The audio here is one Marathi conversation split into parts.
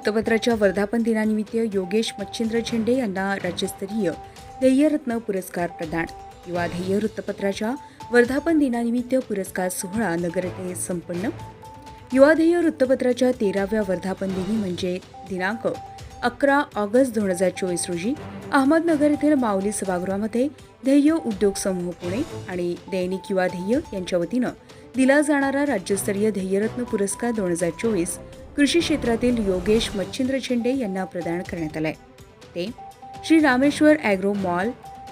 वृत्तपत्राच्या वर्धापन दिनानिमित्त योगेश मच्छिंद्र झेंडे यांना राज्यस्तरीय ध्येयरत्न पुरस्कार प्रदान. युवा ध्येय वृत्तपत्राच्या वर्धापन दिनानिमित्त पुरस्कार सोहळा नगर संपन्न. युवा ध्येय वृत्तपत्राच्या तेराव्या वर्धापन दिनी म्हणजे दिनांक अकरा ऑगस्ट दोन हजार चोवीस रोजी अहमदनगर येथील माऊली सभागृहामध्ये ध्येय उद्योग समूह पुणे आणि दैनिक युवा ध्येय यांच्या वतीनं दिला जाणारा राज्यस्तरीय ध्येयरत्न पुरस्कार दोन हजार चोवीस कृषी क्षेत्रातील योगेश मच्छिंद्र झेंडे यांना प्रदान करण्यात आलाय. ते Shri Rameshwar agro mall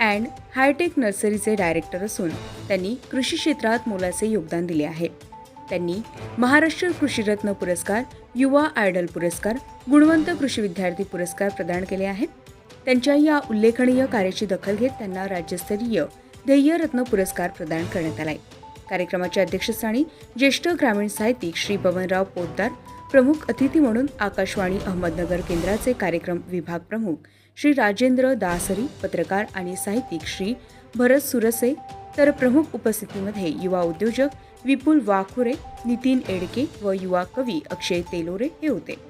and hitech नर्सरीचे director असून त्यांनी कृषी क्षेत्रात मोलाचे योगदान दिले आहे. त्यांनी महाराष्ट्र कृषीरत्न पुरस्कार युवा आयडल पुरस्कार गुणवंत कृषी विद्यार्थी पुरस्कार प्रदान केले आहेत. त्यांच्या या उल्लेखनीय कार्याची दखल घेत त्यांना राज्यस्तरीय ध्येयरत्न पुरस्कार प्रदान करण्यात आलाय. कार्यक्रमाच्या अध्यक्षस्थानी ज्येष्ठ ग्रामीण साहित्यिक श्री बबनराव पोतदार प्रमुख अतिथी म्हणून आकाशवाणी अहमदनगर केंद्राचे कार्यक्रम विभाग प्रमुख श्री राजेंद्र दासरी पत्रकार आणि साहित्यिक श्री भरत सुरसे तर प्रमुख उपस्थितीमध्ये युवा उद्योजक विपुल वाखुरे नितीन एडके व युवा कवी अक्षय तेलोरे हे होते.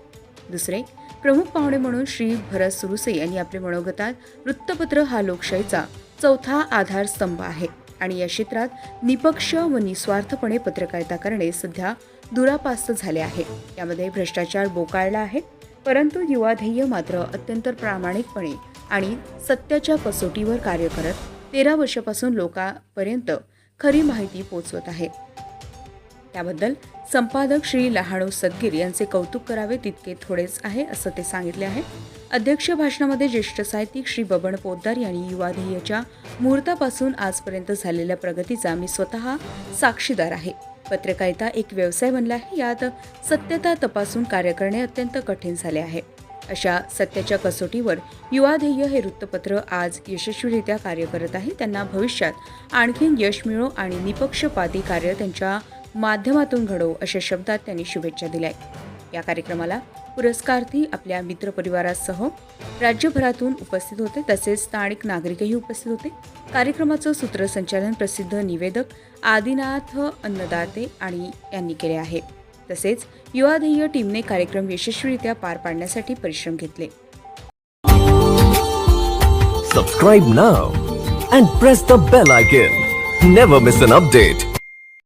दुसरे प्रमुख पाहुणे म्हणून श्री भरत सुरुसे यांनी आपल्या मनोगतात वृत्तपत्र हा लोकशाहीचा चौथा आधारस्तंभ आहे. आणि या क्षेत्रात निपक्ष व निस्वार्थपणे पत्रकारिता करणे सध्या दुरापास्त झाले आहे. यामध्ये भ्रष्टाचार बोकाळला आहे. परंतु युवा मात्र अत्यंत प्रामाणिकपणे आणि सत्याच्या कसोटीवर कार्य करत तेरा वर्षापासून लोकांपर्यंत खरी माहिती पोचवत आहे. त्याबद्दल संपादक श्री लहाणू सदगीर यांचे कौतुक करावे तितके थोडेच आहे असं ते सांगितले आहे. अध्यक्ष भाषणामध्ये ज्येष्ठ साहित्यिक श्री बबन पोद्दार यांनी युवा ध्येयाच्या मुहूर्तापासून आजपर्यंत झालेल्या प्रगतीचा मी स्वतः साक्षीदार आहे. पत्रकारिता एक व्यवसाय बनला आहे यात सत्यता तपासून कार्य करणे अत्यंत कठीण झाले आहे. अशा सत्याच्या कसोटीवर युवा ध्येय हे वृत्तपत्र आज यशस्वीरित्या कार्य करत आहे. त्यांना भविष्यात आणखीन यश मिळो आणि निपक्षपाती कार्य त्यांच्या माध्यमातून घडो अशा शब्दात त्यांनी शुभेच्छा दिल्या या कार्यक्रमाला पुरस्कार्थी आपल्या मित्रपरिवारासह राज्यभरातून उपस्थित होते. तसेच स्थानिक नागरिकही उपस्थित होते. कार्यक्रमाचं सूत्रसंचालन प्रसिद्ध निवेदक आदिनाथ अन्नदाते आणि यांनी केले आहे. तसेच युवाधेय टीमने कार्यक्रम यशस्वीरित्या पार पाडण्यासाठी परिश्रम घेतले. Subscribe now and press the bell icon never miss an update